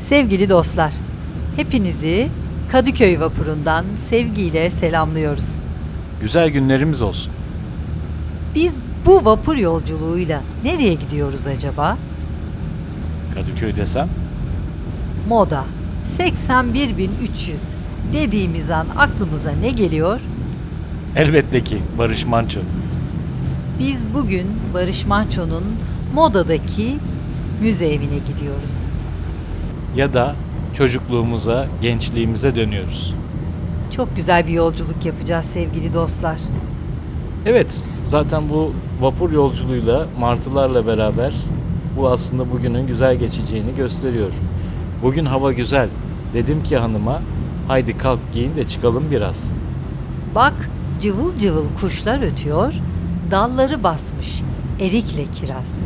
Sevgili dostlar, hepinizi Kadıköy vapurundan sevgiyle selamlıyoruz. Güzel günlerimiz olsun. Biz bu vapur yolculuğuyla nereye gidiyoruz acaba? Kadıköy desem Moda 81.300 dediğimiz an aklımıza ne geliyor? elbette ki Barış Manço. Biz bugün Barış Manço'nun Moda'daki müze evine gidiyoruz. Ya da çocukluğumuza, gençliğimize dönüyoruz. Çok güzel bir yolculuk yapacağız sevgili dostlar. Evet, zaten bu vapur yolculuğuyla martılarla beraber bu aslında bugünün güzel geçeceğini gösteriyor. Bugün hava güzel. Dedim ki hanıma, haydi kalk giyin de çıkalım biraz. Bak cıvıl cıvıl kuşlar ötüyor, dalları basmış erikle kiraz.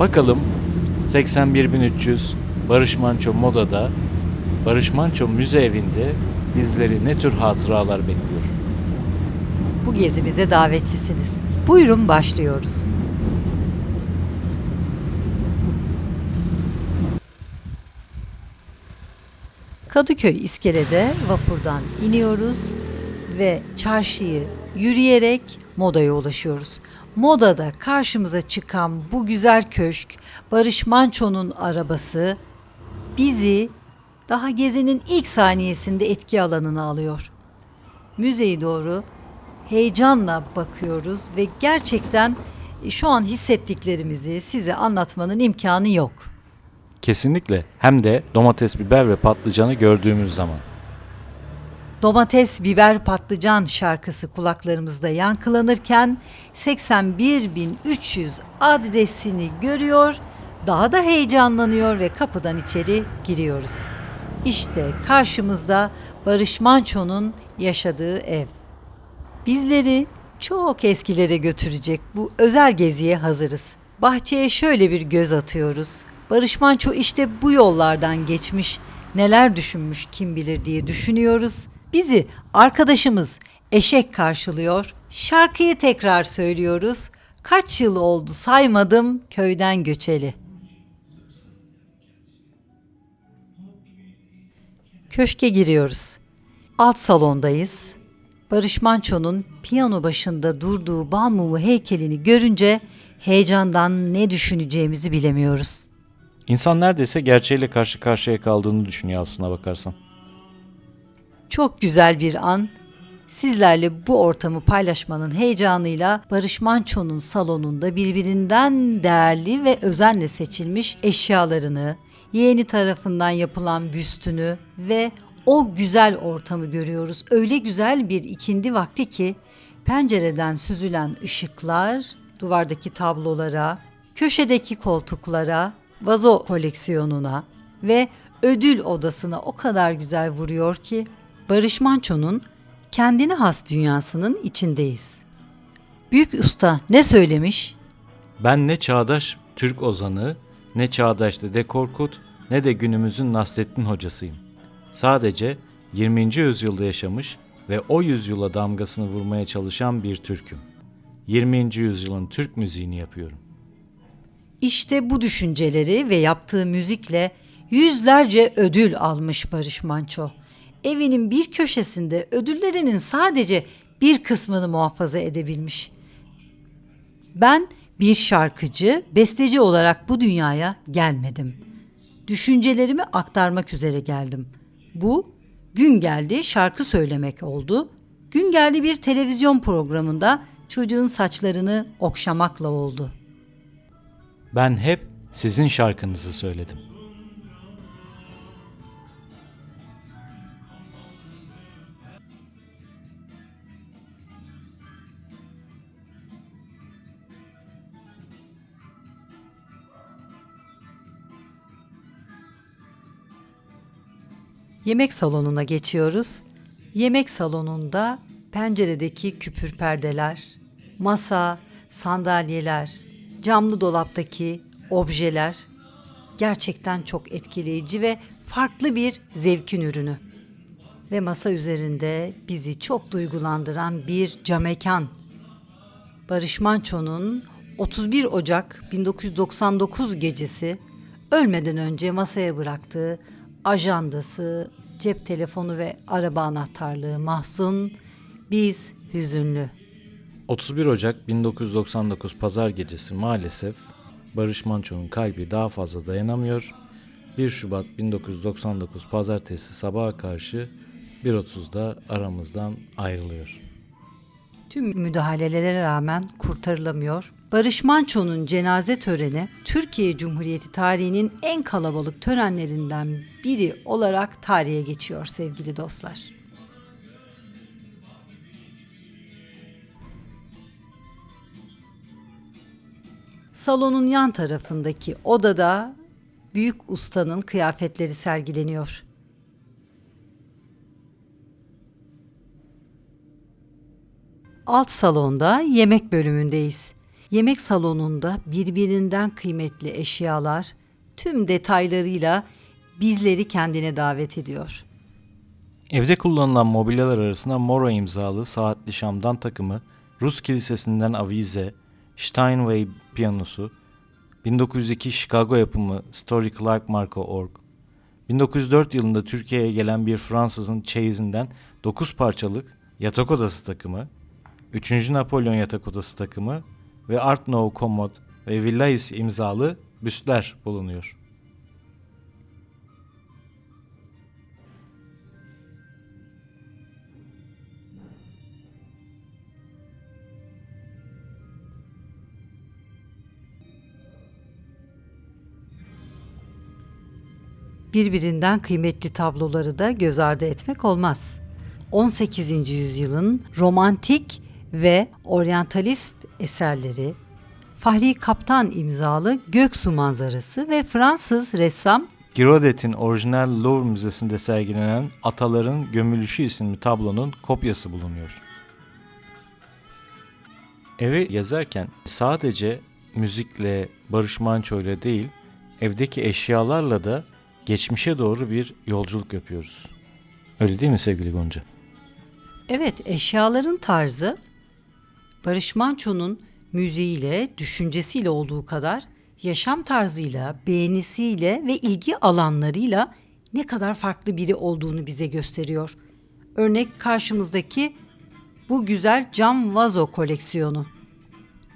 Bakalım 81300 Barış Manço Moda'da, Barış Manço Müze Evi'nde bizleri ne tür hatıralar bekliyor? Bu gezimize davetlisiniz. Buyurun başlıyoruz. Kadıköy iskelede vapurdan iniyoruz ve çarşıyı yürüyerek Moda'ya ulaşıyoruz. Moda'da karşımıza çıkan bu güzel köşk, Barış Manço'nun arabası bizi daha gezinin ilk saniyesinde etki alanına alıyor müzeyi doğru heyecanla bakıyoruz ve gerçekten şu an hissettiklerimizi size anlatmanın imkanı yok. Kesinlikle. Hem de domates, biber ve patlıcanı gördüğümüz zaman. Domates, biber, patlıcan şarkısı kulaklarımızda yankılanırken 81.300 adresini görüyor, daha da heyecanlanıyor ve kapıdan içeri giriyoruz. İşte karşımızda Barış Manço'nun yaşadığı ev. Bizleri çok eskilere götürecek bu özel geziye hazırız. Bahçeye şöyle bir göz atıyoruz. Barış Manço işte bu yollardan geçmiş, neler düşünmüş kim bilir diye düşünüyoruz. Bizi arkadaşımız Eşek karşılıyor. Şarkıyı tekrar söylüyoruz. Kaç yıl oldu saymadım köyden göçeli. Köşke giriyoruz. Alt salondayız. Barış Manço'nun piyano başında durduğu bal mumu heykelini görünce heyecandan ne düşüneceğimizi bilemiyoruz. İnsan neredeyse gerçeğiyle karşı karşıya kaldığını düşünüyor aslına bakarsan. Çok güzel bir an. Sizlerle bu ortamı paylaşmanın heyecanıyla Barış Manço'nun salonunda birbirinden değerli ve özenle seçilmiş eşyalarını, yeğeni tarafından yapılan büstünü ve o güzel ortamı görüyoruz. Öyle güzel bir ikindi vakti ki pencereden süzülen ışıklar duvardaki tablolara, köşedeki koltuklara, vazo koleksiyonuna ve ödül odasına o kadar güzel vuruyor ki Barış Manço'nun kendine has dünyasının içindeyiz. Büyük usta ne söylemiş? Ben ne çağdaş Türk ozanı, ne çağdaş Dede Korkut, ne de günümüzün Nasrettin hocasıyım. Sadece 20. yüzyılda yaşamış ve o yüzyıla damgasını vurmaya çalışan bir Türk'üm. 20. yüzyılın Türk müziğini yapıyorum. İşte bu düşünceleri ve yaptığı müzikle yüzlerce ödül almış Barış Manço. Evinin bir köşesinde ödüllerinin sadece bir kısmını muhafaza edebilmiş. Ben bir şarkıcı, besteci olarak bu dünyaya gelmedim. Düşüncelerimi aktarmak üzere geldim. Bu gün geldi şarkı söylemek oldu. Gün geldi bir televizyon programında çocuğun saçlarını okşamakla oldu.'' Ben hep sizin şarkınızı söyledim. Yemek salonuna geçiyoruz. Yemek salonunda penceredeki küpür perdeler, masa, sandalyeler, camlı dolaptaki objeler gerçekten çok etkileyici ve farklı bir zevkin ürünü. Ve masa üzerinde bizi çok duygulandıran bir camekan. Barış Manço'nun 31 Ocak 1999 gecesi ölmeden önce masaya bıraktığı ajandası, cep telefonu ve araba anahtarlığı mahzun, biz hüzünlü. 31 Ocak 1999 Pazar gecesi maalesef Barış Manço'nun kalbi daha fazla dayanamıyor. 1 Şubat 1999 Pazartesi sabaha karşı 1.30'da aramızdan ayrılıyor. Tüm müdahalelere rağmen kurtarılamıyor. Barış Manço'nun cenaze töreni Türkiye Cumhuriyeti tarihinin en kalabalık törenlerinden biri olarak tarihe geçiyor sevgili dostlar. Salonun yan tarafındaki odada büyük ustanın kıyafetleri sergileniyor. Alt salonda yemek bölümündeyiz. Yemek salonunda birbirinden kıymetli eşyalar tüm detaylarıyla bizleri kendine davet ediyor. Evde kullanılan mobilyalar arasında Moro imzalı saatli şamdan takımı, Rus kilisesinden avize, Steinway piyanosu, 1902 Chicago yapımı Story Clark marka org, 1904 yılında Türkiye'ye gelen bir Fransızın çeyizinden 9 parçalık yatak odası takımı, 3. Napolyon yatak odası takımı ve Art Nouveau komod ve Villais imzalı büstler bulunuyor. birbirinden kıymetli tabloları da göz ardı etmek olmaz. 18. yüzyılın romantik ve oryantalist eserleri, Fahri Kaptan imzalı Göksu manzarası ve Fransız ressam Girodet'in orijinal Louvre Müzesi'nde sergilenen Ataların Gömülüşü isimli tablonun kopyası bulunuyor. Eve yazarken sadece müzikle, Barış Manço'yla değil, evdeki eşyalarla da geçmişe doğru bir yolculuk yapıyoruz. Öyle değil mi sevgili Gonca? Evet, eşyaların tarzı Barış Manço'nun müziğiyle, düşüncesiyle olduğu kadar yaşam tarzıyla, beğenisiyle ve ilgi alanlarıyla ne kadar farklı biri olduğunu bize gösteriyor. Örnek karşımızdaki bu güzel cam vazo koleksiyonu.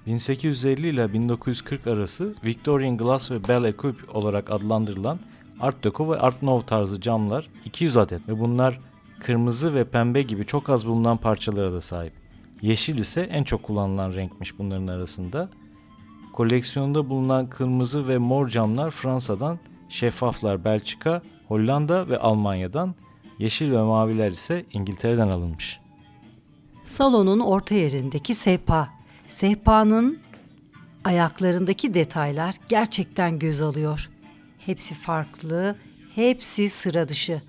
1850 ile 1940 arası Victorian Glass ve Belle Equipe olarak adlandırılan Art Deco ve Art Nouveau tarzı camlar 200 adet ve bunlar kırmızı ve pembe gibi çok az bulunan parçalara da sahip. Yeşil ise en çok kullanılan renkmiş bunların arasında. Koleksiyonda bulunan kırmızı ve mor camlar Fransa'dan, şeffaflar Belçika, Hollanda ve Almanya'dan, yeşil ve maviler ise İngiltere'den alınmış. Salonun orta yerindeki sehpa. Sehpanın ayaklarındaki detaylar gerçekten göz alıyor. Hepsi farklı, hepsi sıra dışı.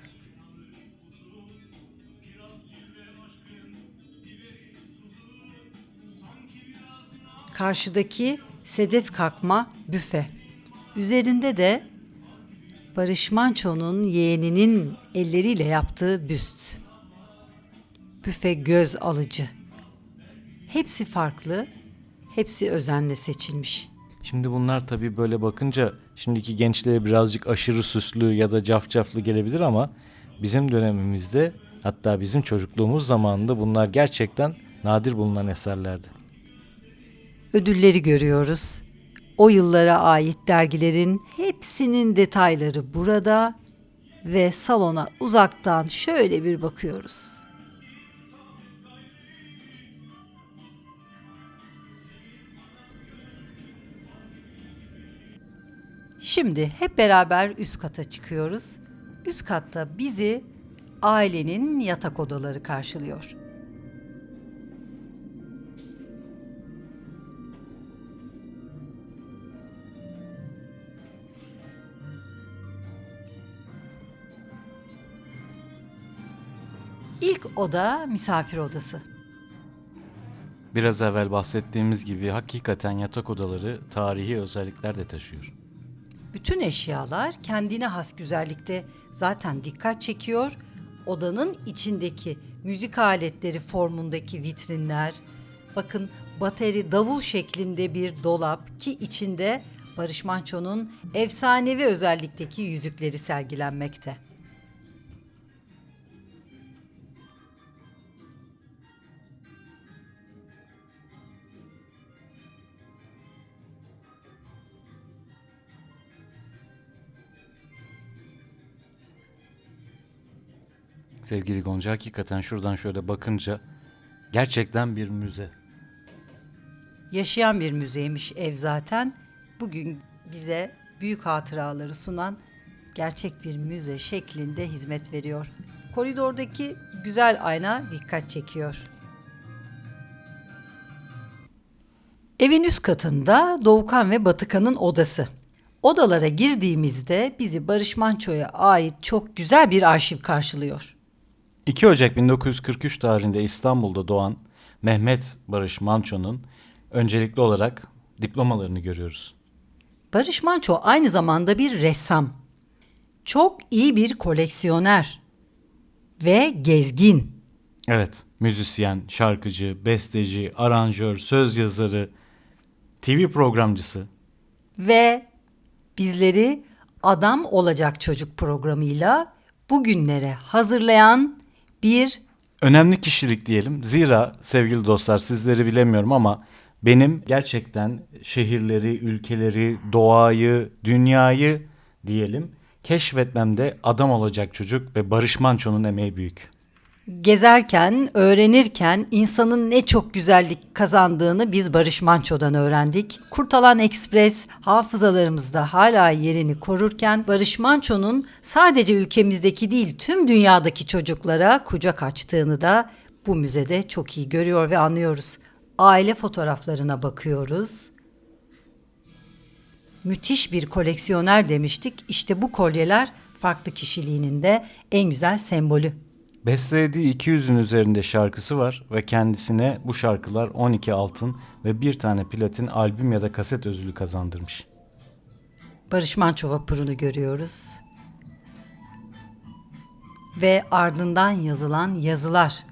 Karşıdaki sedef kakma büfe. Üzerinde de Barış Manço'nun yeğeninin elleriyle yaptığı büst. Büfe göz alıcı. Hepsi farklı, hepsi özenle seçilmiş. Şimdi bunlar tabii böyle bakınca şimdiki gençlere birazcık aşırı süslü ya da cafcaflı gelebilir ama bizim dönemimizde hatta bizim çocukluğumuz zamanında bunlar gerçekten nadir bulunan eserlerdi. Ödülleri görüyoruz. O yıllara ait dergilerin hepsinin detayları burada ve salona uzaktan şöyle bir bakıyoruz. Şimdi hep beraber üst kata çıkıyoruz. Üst katta bizi ailenin yatak odaları karşılıyor. İlk oda misafir odası. Biraz evvel bahsettiğimiz gibi hakikaten yatak odaları tarihi özellikler de taşıyor. Bütün eşyalar kendine has güzellikte zaten dikkat çekiyor. Odanın içindeki müzik aletleri formundaki vitrinler, bakın bateri davul şeklinde bir dolap ki içinde Barış Manço'nun efsanevi özellikteki yüzükleri sergilenmekte. Sevgili Gonca hakikaten şuradan şöyle bakınca gerçekten bir müze. Yaşayan bir müzeymiş ev zaten. Bugün bize büyük hatıraları sunan gerçek bir müze şeklinde hizmet veriyor. Koridordaki güzel ayna dikkat çekiyor. Evin üst katında Doğukan ve Batıkan'ın odası. Odalara girdiğimizde bizi Barış Manço'ya ait çok güzel bir arşiv karşılıyor. 2 Ocak 1943 tarihinde İstanbul'da doğan Mehmet Barış Manço'nun öncelikli olarak diplomalarını görüyoruz. Barış Manço aynı zamanda bir ressam. Çok iyi bir koleksiyoner ve gezgin. Evet, müzisyen, şarkıcı, besteci, aranjör, söz yazarı, TV programcısı. ve bizleri Adam Olacak Çocuk programıyla bugünlere hazırlayan bir Önemli kişilik diyelim. Zira sevgili dostlar sizleri bilemiyorum ama benim gerçekten şehirleri, ülkeleri, doğayı, dünyayı diyelim keşfetmemde adam olacak çocuk ve Barış Manço'nun emeği büyük. Gezerken, öğrenirken insanın ne çok güzellik kazandığını biz Barış Manço'dan öğrendik. Kurtalan Ekspres hafızalarımızda hala yerini korurken Barış Manço'nun sadece ülkemizdeki değil tüm dünyadaki çocuklara kucak açtığını da bu müzede çok iyi görüyor ve anlıyoruz. Aile fotoğraflarına bakıyoruz. Müthiş bir koleksiyoner demiştik. İşte bu kolyeler farklı kişiliğinin de en güzel sembolü. Bestelediği 200'ün üzerinde şarkısı var ve kendisine bu şarkılar 12 altın ve bir tane platin albüm ya da kaset ödülü kazandırmış. Barış Manço vapurunu görüyoruz. Ve ardından yazılan yazılar.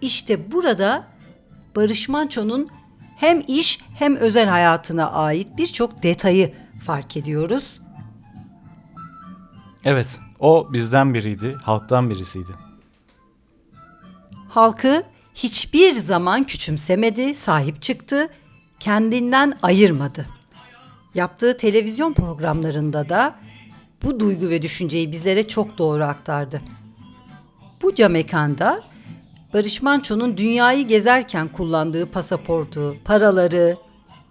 İşte burada Barış Manço'nun hem iş hem özel hayatına ait birçok detayı fark ediyoruz. Evet, o bizden biriydi, halktan birisiydi. Halkı hiçbir zaman küçümsemedi, sahip çıktı, kendinden ayırmadı. Yaptığı televizyon programlarında da bu duygu ve düşünceyi bizlere çok doğru aktardı. Bu mekanda Barış Manço'nun dünyayı gezerken kullandığı pasaportu, paraları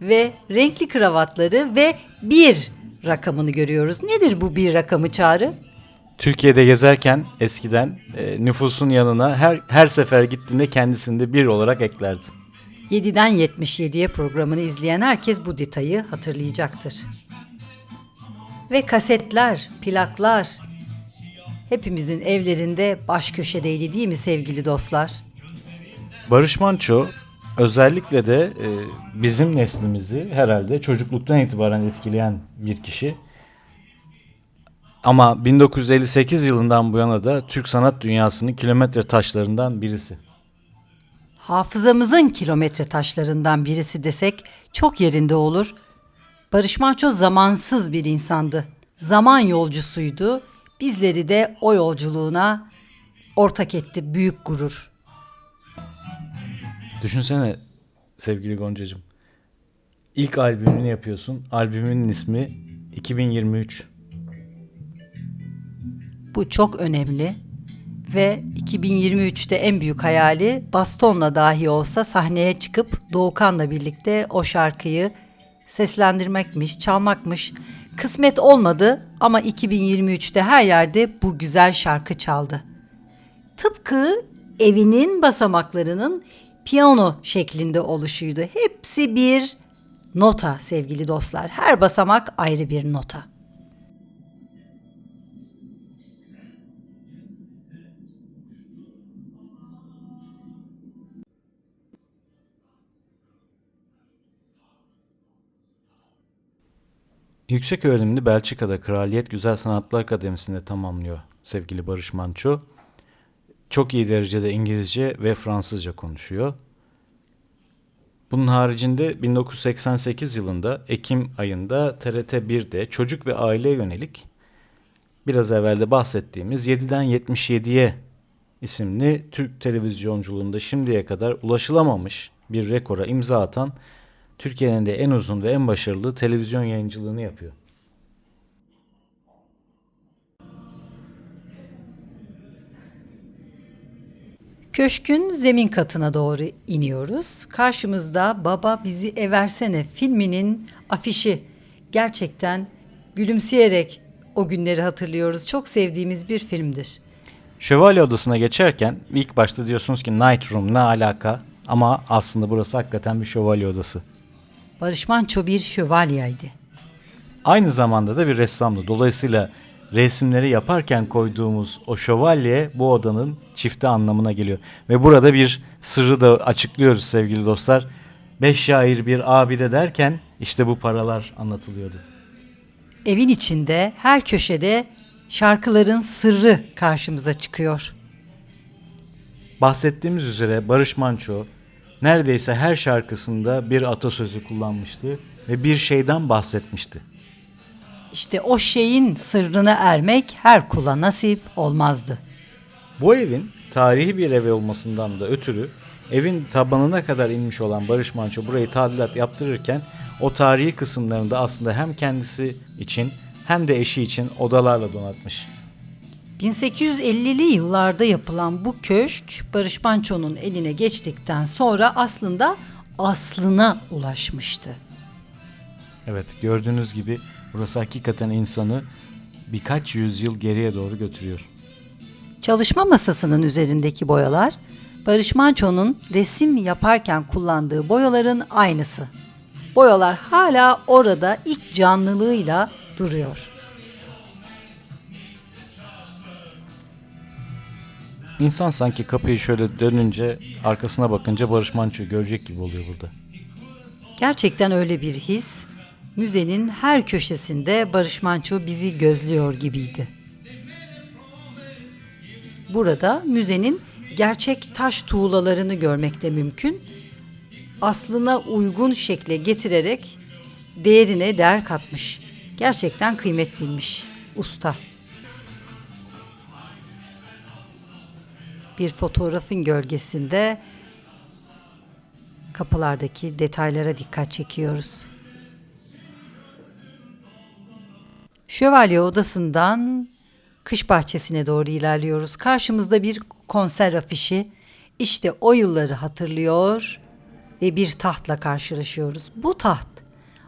ve renkli kravatları ve bir rakamını görüyoruz. Nedir bu bir rakamı çağrı? Türkiye'de gezerken eskiden e, nüfusun yanına her her sefer gittiğinde kendisini de bir olarak eklerdi. 7'den 77'ye programını izleyen herkes bu detayı hatırlayacaktır. Ve kasetler, plaklar hepimizin evlerinde baş köşedeydi değil mi sevgili dostlar? Barış Manço özellikle de e, bizim neslimizi herhalde çocukluktan itibaren etkileyen bir kişi. Ama 1958 yılından bu yana da Türk sanat dünyasının kilometre taşlarından birisi. Hafızamızın kilometre taşlarından birisi desek çok yerinde olur. Barış Manço zamansız bir insandı. Zaman yolcusuydu. Bizleri de o yolculuğuna ortak etti büyük gurur. Düşünsene sevgili Goncacığım. İlk albümünü yapıyorsun. Albümünün ismi 2023. Bu çok önemli ve 2023'te en büyük hayali bastonla dahi olsa sahneye çıkıp Doğukan'la birlikte o şarkıyı seslendirmekmiş, çalmakmış. Kısmet olmadı ama 2023'te her yerde bu güzel şarkı çaldı. Tıpkı evinin basamaklarının piyano şeklinde oluşuydu. Hepsi bir nota sevgili dostlar. Her basamak ayrı bir nota. Yüksek öğrenimini Belçika'da Kraliyet Güzel Sanatlar Akademisi'nde tamamlıyor sevgili Barış Manço. Çok iyi derecede İngilizce ve Fransızca konuşuyor. Bunun haricinde 1988 yılında Ekim ayında TRT 1'de çocuk ve aileye yönelik biraz evvel de bahsettiğimiz 7'den 77'ye isimli Türk televizyonculuğunda şimdiye kadar ulaşılamamış bir rekora imza atan Türkiye'nin de en uzun ve en başarılı televizyon yayıncılığını yapıyor. Köşkün zemin katına doğru iniyoruz. Karşımızda Baba Bizi Eversene filminin afişi. Gerçekten gülümseyerek o günleri hatırlıyoruz. Çok sevdiğimiz bir filmdir. Şövalye odasına geçerken ilk başta diyorsunuz ki Night Room ne alaka? Ama aslında burası hakikaten bir şövalye odası. Barış Manço bir şövalyeydi. Aynı zamanda da bir ressamdı. Dolayısıyla resimleri yaparken koyduğumuz o şövalye bu odanın çifte anlamına geliyor. Ve burada bir sırrı da açıklıyoruz sevgili dostlar. Beş şair bir abide derken işte bu paralar anlatılıyordu. Evin içinde her köşede şarkıların sırrı karşımıza çıkıyor. Bahsettiğimiz üzere Barış Manço neredeyse her şarkısında bir atasözü kullanmıştı ve bir şeyden bahsetmişti. İşte o şeyin sırrına ermek her kula nasip olmazdı. Bu evin tarihi bir ev olmasından da ötürü evin tabanına kadar inmiş olan Barış Manço burayı tadilat yaptırırken o tarihi kısımlarını da aslında hem kendisi için hem de eşi için odalarla donatmış. 1850'li yıllarda yapılan bu köşk Barış Manço'nun eline geçtikten sonra aslında aslına ulaşmıştı. Evet gördüğünüz gibi burası hakikaten insanı birkaç yüzyıl geriye doğru götürüyor. Çalışma masasının üzerindeki boyalar Barış Manço'nun resim yaparken kullandığı boyaların aynısı. Boyalar hala orada ilk canlılığıyla duruyor. İnsan sanki kapıyı şöyle dönünce arkasına bakınca Barış Manço'yu görecek gibi oluyor burada. Gerçekten öyle bir his. Müzenin her köşesinde Barış Manço bizi gözlüyor gibiydi. Burada müzenin gerçek taş tuğlalarını görmek de mümkün. Aslına uygun şekle getirerek değerine değer katmış. Gerçekten kıymet bilmiş usta. Bir fotoğrafın gölgesinde kapılardaki detaylara dikkat çekiyoruz. Şövalye odasından kış bahçesine doğru ilerliyoruz. Karşımızda bir konser afişi. İşte o yılları hatırlıyor ve bir tahtla karşılaşıyoruz. Bu taht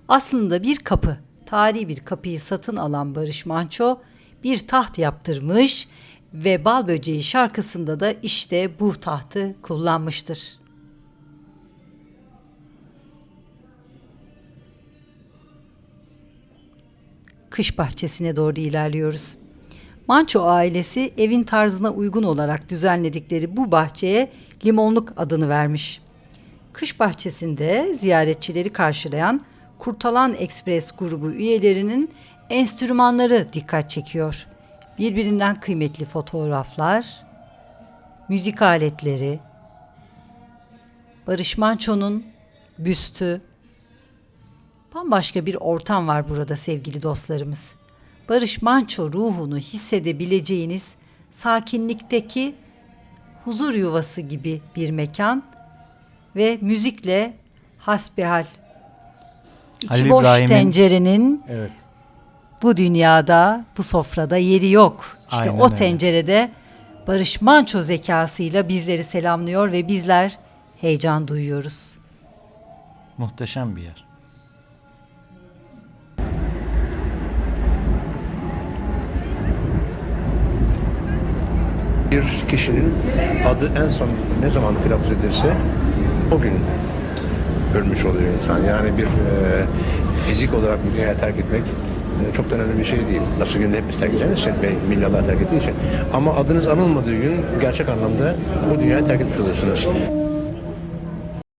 aslında bir kapı. Tarihi bir kapıyı satın alan Barış Manço bir taht yaptırmış ve Bal Böceği şarkısında da işte bu tahtı kullanmıştır. kış bahçesine doğru ilerliyoruz. Manço ailesi evin tarzına uygun olarak düzenledikleri bu bahçeye limonluk adını vermiş. Kış bahçesinde ziyaretçileri karşılayan Kurtalan Express grubu üyelerinin enstrümanları dikkat çekiyor. Birbirinden kıymetli fotoğraflar, müzik aletleri, Barış Manço'nun büstü, Bambaşka bir ortam var burada sevgili dostlarımız. Barış Manço ruhunu hissedebileceğiniz sakinlikteki huzur yuvası gibi bir mekan ve müzikle hasbihal. İçi Halil boş tencerenin Evet. Bu dünyada, bu sofrada yeri yok. İşte Aynen o öyle. tencerede Barış Manço zekasıyla bizleri selamlıyor ve bizler heyecan duyuyoruz. Muhteşem bir yer. Bir kişinin adı en son ne zaman telaffuz edilse o gün ölmüş oluyor insan. Yani bir e, fizik olarak bu dünyayı terk etmek çok da önemli bir şey değil. Nasıl günde hepimiz terk edeceğimiz için ve milyonlar terk ettiği için. Ama adınız anılmadığı gün gerçek anlamda bu dünyayı terk etmiş oluyorsunuz.